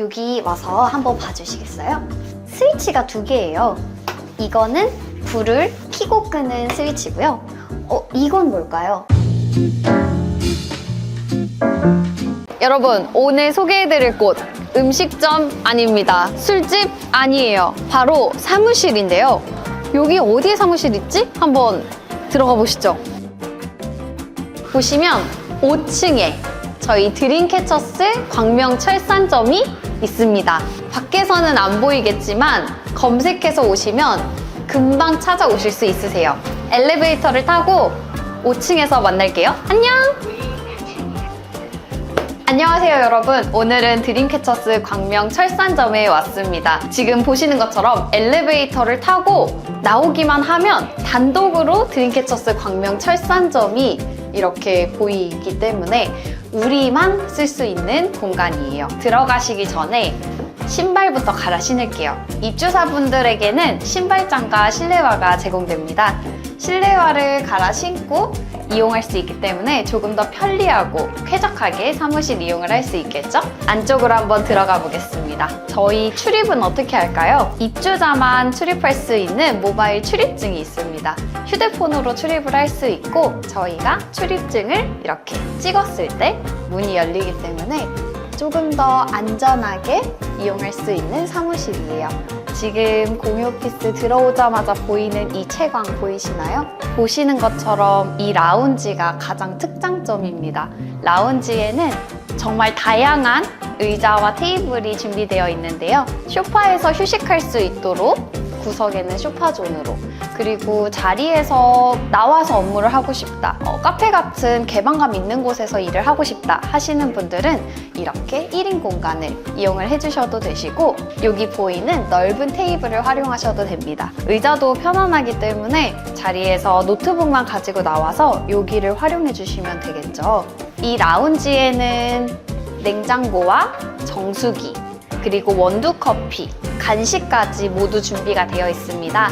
여기 와서 한번 봐주시겠어요? 스위치가 두 개예요. 이거는 불을 켜고 끄는 스위치고요. 어, 이건 뭘까요? 여러분, 오늘 소개해드릴 곳 음식점 아닙니다. 술집 아니에요. 바로 사무실인데요. 여기 어디에 사무실 있지? 한번 들어가 보시죠. 보시면 5층에 저희 드림캐쳐스 광명 철산점이 있습니다. 밖에서는 안 보이겠지만 검색해서 오시면 금방 찾아오실 수 있으세요. 엘리베이터를 타고 5층에서 만날게요. 안녕! 안녕하세요 여러분 오늘은 드림캐쳐스 광명 철산점에 왔습니다 지금 보시는 것처럼 엘리베이터를 타고 나오기만 하면 단독으로 드림캐쳐스 광명 철산점이 이렇게 보이기 때문에 우리만 쓸 수 있는 공간이에요. 들어가시기 전에 신발부터 갈아 신을게요. 입주사분들에게는 신발장과 실내화가 제공됩니다 실내화를 갈아 신고 이용할 수 있기 때문에 조금 더 편리하고 쾌적하게 사무실 이용을 할 수 있겠죠? 안쪽으로 한번 들어가 보겠습니다. 저희 출입은 어떻게 할까요? 입주자만 출입할 수 있는 모바일 출입증이 있습니다. 휴대폰으로 출입을 할 수 있고 저희가 출입증을 이렇게 찍었을 때 문이 열리기 때문에 조금 더 안전하게 이용할 수 있는 사무실이에요. 지금 공유 오피스 들어오자마자 보이는 이 채광 보이시나요? 보시는 것처럼 이 라운지가 가장 특장점입니다. 라운지에는 정말 다양한 의자와 테이블이 준비되어 있는데요. 소파에서 휴식할 수 있도록 구석에는 소파존으로. 그리고 자리에서 나와서 업무를 하고 싶다. 어, 카페 같은 개방감 있는 곳에서 일을 하고 싶다 하시는 분들은 이렇게 1인 공간을 이용을 해주셔도 되시고 여기 보이는 넓은 테이블을 활용하셔도 됩니다. 의자도 편안하기 때문에 자리에서 노트북만 가지고 나와서 여기를 활용해 주시면 되겠죠. 이 라운지에는 냉장고와 정수기 그리고 원두 커피, 간식까지 모두 준비가 되어 있습니다.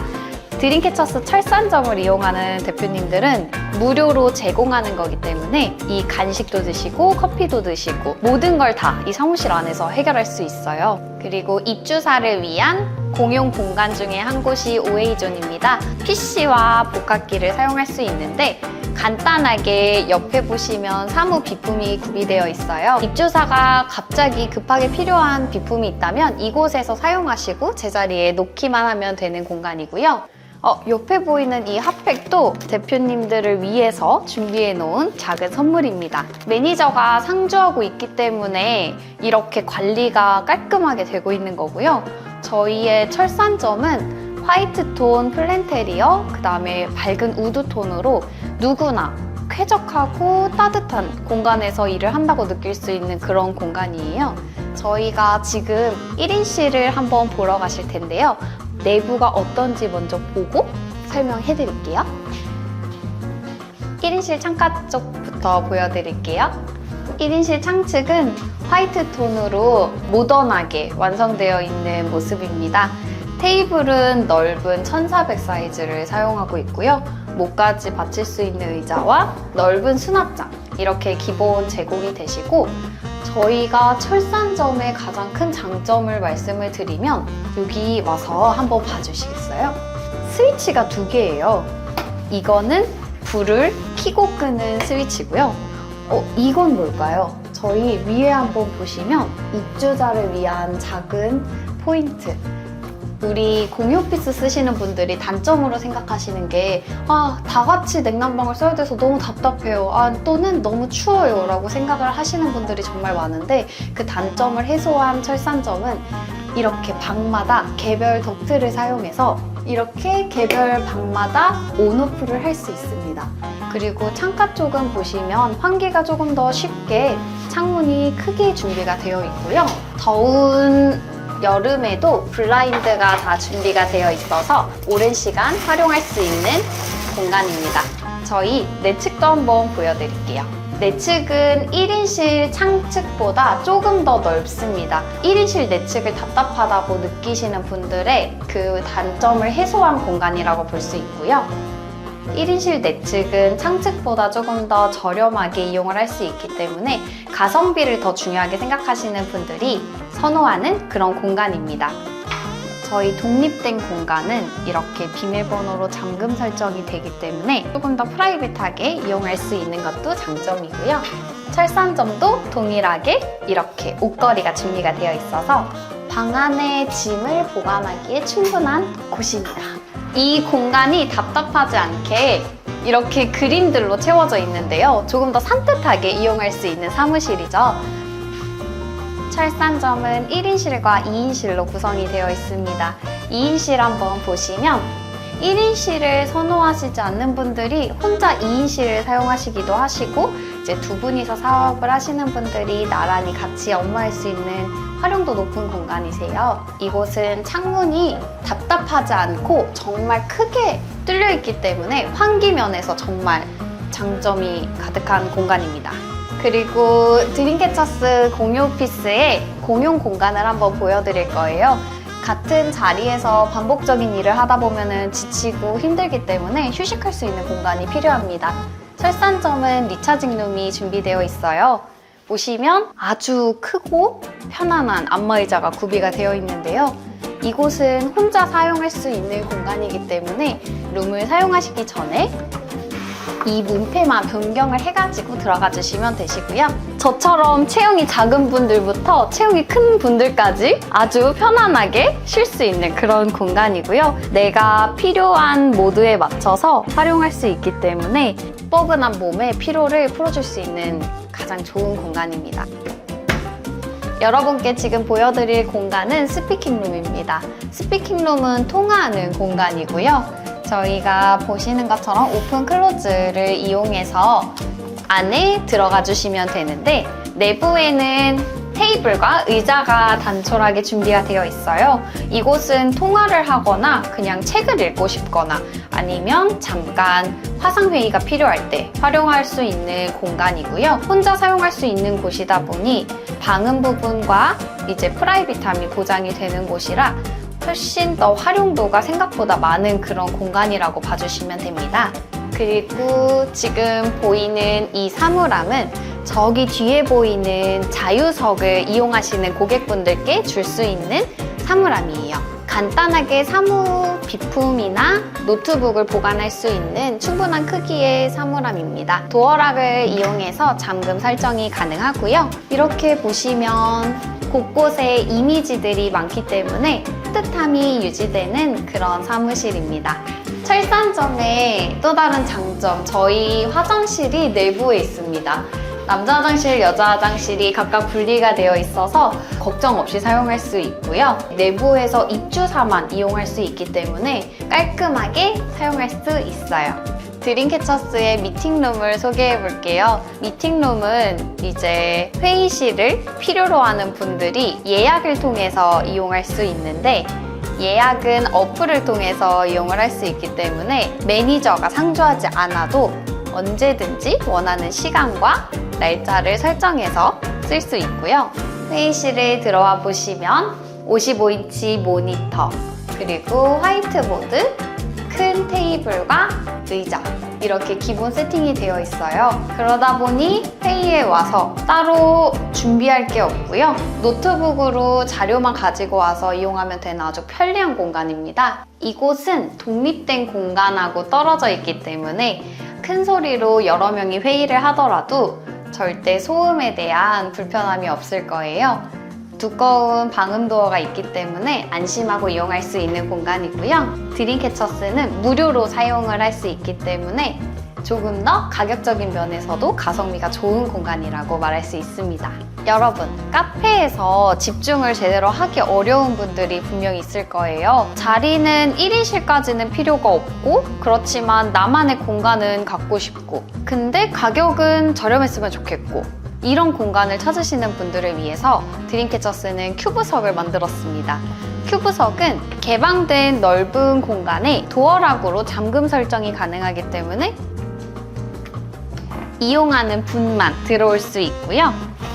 드림캐쳐스 철산점을 이용하는 대표님들은 무료로 제공하는 거기 때문에 이 간식도 드시고 커피도 드시고 모든 걸 다 이 사무실 안에서 해결할 수 있어요. 그리고 입주사를 위한 공용 공간 중에 한 곳이 OA존입니다. PC와 복합기를 사용할 수 있는데 간단하게 옆에 보시면 사무 비품이 구비되어 있어요. 입주사가 갑자기 급하게 필요한 비품이 있다면 이곳에서 사용하시고 제자리에 놓기만 하면 되는 공간이고요. 어, 옆에 보이는 이 핫팩도 대표님들을 위해서 준비해 놓은 작은 선물입니다. 매니저가 상주하고 있기 때문에 이렇게 관리가 깔끔하게 되고 있는 거고요. 저희의 철산점은 화이트 톤 플랜테리어, 그 다음에 밝은 우드 톤으로 누구나 쾌적하고 따뜻한 공간에서 일을 한다고 느낄 수 있는 그런 공간이에요. 저희가 지금 1인실을 한번 보러 가실 텐데요. 내부가 어떤지 먼저 보고 설명해 드릴게요. 1인실 창가 쪽부터 보여드릴게요. 1인실 창측은 화이트 톤으로 모던하게 완성되어 있는 모습입니다. 테이블은 넓은 1400 사이즈를 사용하고 있고요. 목까지 받칠 수 있는 의자와 넓은 수납장 이렇게 기본 제공이 되시고 저희가 철산점의 가장 큰 장점을 말씀을 드리면 여기 와서 한번 봐주시겠어요? 스위치가 두 개예요. 이거는 불을 켜고 끄는 스위치고요. 어, 이건 뭘까요? 저희 위에 한번 보시면 입주자를 위한 작은 포인트. 우리 공유 오피스 쓰시는 분들이 단점으로 생각하시는 게, 아, 다 같이 냉난방을 써야 돼서 너무 답답해요. 아, 또는 너무 추워요. 라고 생각을 하시는 분들이 정말 많은데, 그 단점을 해소한 철산점은 이렇게 방마다 개별 덕트를 사용해서 이렇게 개별 방마다 온오프를 할 수 있습니다. 그리고 창가 쪽은 보시면 환기가 조금 더 쉽게 창문이 크게 준비가 되어 있고요. 더운 여름에도 블라인드가 다 준비가 되어 있어서 오랜 시간 활용할 수 있는 공간입니다. 저희 내측도 한번 보여드릴게요. 내측은 1인실 창측보다 조금 더 넓습니다. 1인실 내측을 답답하다고 느끼시는 분들의 그 단점을 해소한 공간이라고 볼 수 있고요. 1인실 내측은 창측보다 조금 더 저렴하게 이용을 할 수 있기 때문에 가성비를 더 중요하게 생각하시는 분들이 선호하는 그런 공간입니다. 저희 독립된 공간은 이렇게 비밀번호로 잠금 설정이 되기 때문에 조금 더 프라이빗하게 이용할 수 있는 것도 장점이고요. 철산점도 동일하게 이렇게 옷걸이가 준비가 되어 있어서 방 안에 짐을 보관하기에 충분한 곳입니다. 이 공간이 답답하지 않게 이렇게 그림들로 채워져 있는데요. 조금 더 산뜻하게 이용할 수 있는 사무실이죠. 철산점은 1인실과 2인실로 구성이 되어 있습니다. 2인실 한번 보시면 1인실을 선호하시지 않는 분들이 혼자 2인실을 사용하시기도 하시고 이제 두 분이서 사업을 하시는 분들이 나란히 같이 업무할 수 있는 활용도 높은 공간이세요. 이곳은 창문이 답답하지 않고 정말 크게 뚫려 있기 때문에 환기면에서 정말 장점이 가득한 공간입니다. 그리고 드림캐쳐스 공유 오피스의 공용 공간을 한번 보여드릴 거예요. 같은 자리에서 반복적인 일을 하다 보면 지치고 힘들기 때문에 휴식할 수 있는 공간이 필요합니다. 설산점은 리차징 룸이 준비되어 있어요. 보시면 아주 크고 편안한 안마의자가 구비가 되어 있는데요. 이곳은 혼자 사용할 수 있는 공간이기 때문에 룸을 사용하시기 전에 이 문패만 변경을 해가지고 들어가 주시면 되시고요. 저처럼 체형이 작은 분들부터 체형이 큰 분들까지 아주 편안하게 쉴 수 있는 그런 공간이고요. 내가 필요한 모드에 맞춰서 활용할 수 있기 때문에 뻐근한 몸의 피로를 풀어줄 수 있는 가장 좋은 공간입니다. 여러분께 지금 보여드릴 공간은 스피킹룸입니다. 스피킹룸은 통화하는 공간이고요. 저희가 보시는 것처럼 오픈 클로즈를 이용해서 안에 들어가 주시면 되는데 내부에는 테이블과 의자가 단촐하게 준비가 되어 있어요. 이곳은 통화를 하거나 그냥 책을 읽고 싶거나 아니면 잠깐 화상회의가 필요할 때 활용할 수 있는 공간이고요. 혼자 사용할 수 있는 곳이다 보니 방음 부분과 이제 프라이빗함이 보장이 되는 곳이라 훨씬 더 활용도가 생각보다 많은 그런 공간이라고 봐주시면 됩니다. 그리고 지금 보이는 이 사물함은 저기 뒤에 보이는 자유석을 이용하시는 고객분들께 줄 수 있는 사물함이에요. 간단하게 사무 비품이나 노트북을 보관할 수 있는 충분한 크기의 사물함입니다. 도어락을 이용해서 잠금 설정이 가능하고요. 이렇게 보시면 곳곳에 이미지들이 많기 때문에 따뜻함이 유지되는 그런 사무실입니다. 철산점의 또 다른 장점, 저희 화장실이 내부에 있습니다. 남자 화장실, 여자 화장실이 각각 분리가 되어 있어서 걱정 없이 사용할 수 있고요. 내부에서 입주사만 이용할 수 있기 때문에 깔끔하게 사용할 수 있어요. 드림캐쳐스의 미팅룸을 소개해 볼게요. 미팅룸은 이제 회의실을 필요로 하는 분들이 예약을 통해서 이용할 수 있는데 예약은 어플을 통해서 이용을 할 수 있기 때문에 매니저가 상주하지 않아도 언제든지 원하는 시간과 날짜를 설정해서 쓸 수 있고요. 회의실에 들어와 보시면 55인치 모니터, 그리고 화이트보드, 큰 테이블과 의자 이렇게 기본 세팅이 되어 있어요. 그러다 보니 회의에 와서 따로 준비할 게 없고요. 노트북으로 자료만 가지고 와서 이용하면 되는 아주 편리한 공간입니다. 이곳은 독립된 공간하고 떨어져 있기 때문에 큰 소리로 여러 명이 회의를 하더라도 절대 소음에 대한 불편함이 없을 거예요. 두꺼운 방음도어가 있기 때문에 안심하고 이용할 수 있는 공간이고요. 드림캐쳐스는 무료로 사용을 할 수 있기 때문에 조금 더 가격적인 면에서도 가성비가 좋은 공간이라고 말할 수 있습니다. 여러분, 카페에서 집중을 제대로 하기 어려운 분들이 분명히 있을 거예요. 자리는 1인실까지는 필요가 없고, 그렇지만 나만의 공간은 갖고 싶고, 근데 가격은 저렴했으면 좋겠고, 이런 공간을 찾으시는 분들을 위해서 드림캐쳐스는 큐브석을 만들었습니다. 큐브석은 개방된 넓은 공간에 도어락으로 잠금 설정이 가능하기 때문에 이용하는 분만 들어올 수 있고요.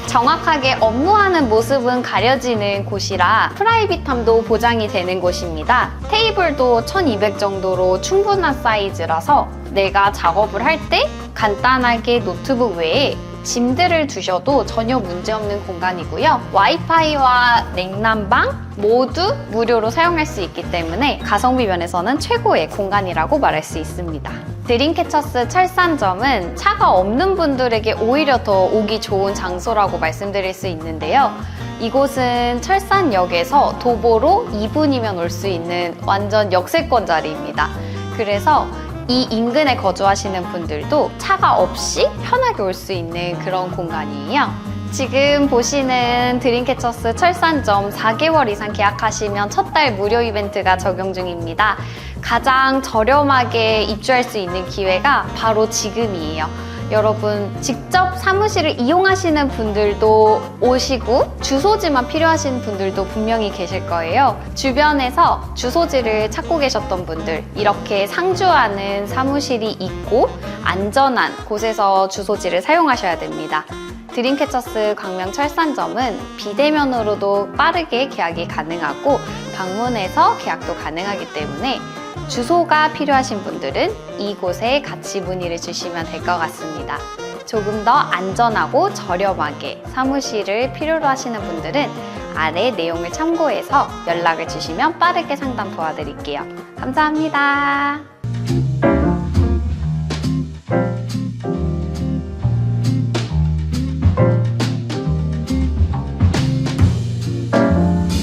정확하게 업무하는 모습은 가려지는 곳이라 프라이빗함도 보장이 되는 곳입니다. 테이블도 1200 정도로 충분한 사이즈라서 내가 작업을 할 때 간단하게 노트북 외에 짐들을 두셔도 전혀 문제없는 공간이고요. 와이파이와 냉난방 모두 무료로 사용할 수 있기 때문에 가성비 면에서는 최고의 공간이라고 말할 수 있습니다. 드림캐쳐스 철산점은 차가 없는 분들에게 오히려 더 오기 좋은 장소라고 말씀드릴 수 있는데요. 이곳은 철산역에서 도보로 2분이면 올 수 있는 완전 역세권 자리입니다. 그래서 이 인근에 거주하시는 분들도 차가 없이 편하게 올 수 있는 그런 공간이에요. 지금 보시는 드림캐쳐스 철산점 4개월 이상 계약하시면 첫 달 무료 이벤트가 적용 중입니다. 가장 저렴하게 입주할 수 있는 기회가 바로 지금이에요. 여러분 직접 사무실을 이용하시는 분들도 오시고 주소지만 필요하신 분들도 분명히 계실 거예요. 주변에서 주소지를 찾고 계셨던 분들 이렇게 상주하는 사무실이 있고 안전한 곳에서 주소지를 사용하셔야 됩니다. 드림캐쳐스 광명 철산점은 비대면으로도 빠르게 계약이 가능하고 방문해서 계약도 가능하기 때문에 주소가 필요하신 분들은 이곳에 같이 문의를 주시면 될 것 같습니다. 조금 더 안전하고 저렴하게 사무실을 필요로 하시는 분들은 아래 내용을 참고해서 연락을 주시면 빠르게 상담 도와드릴게요. 감사합니다.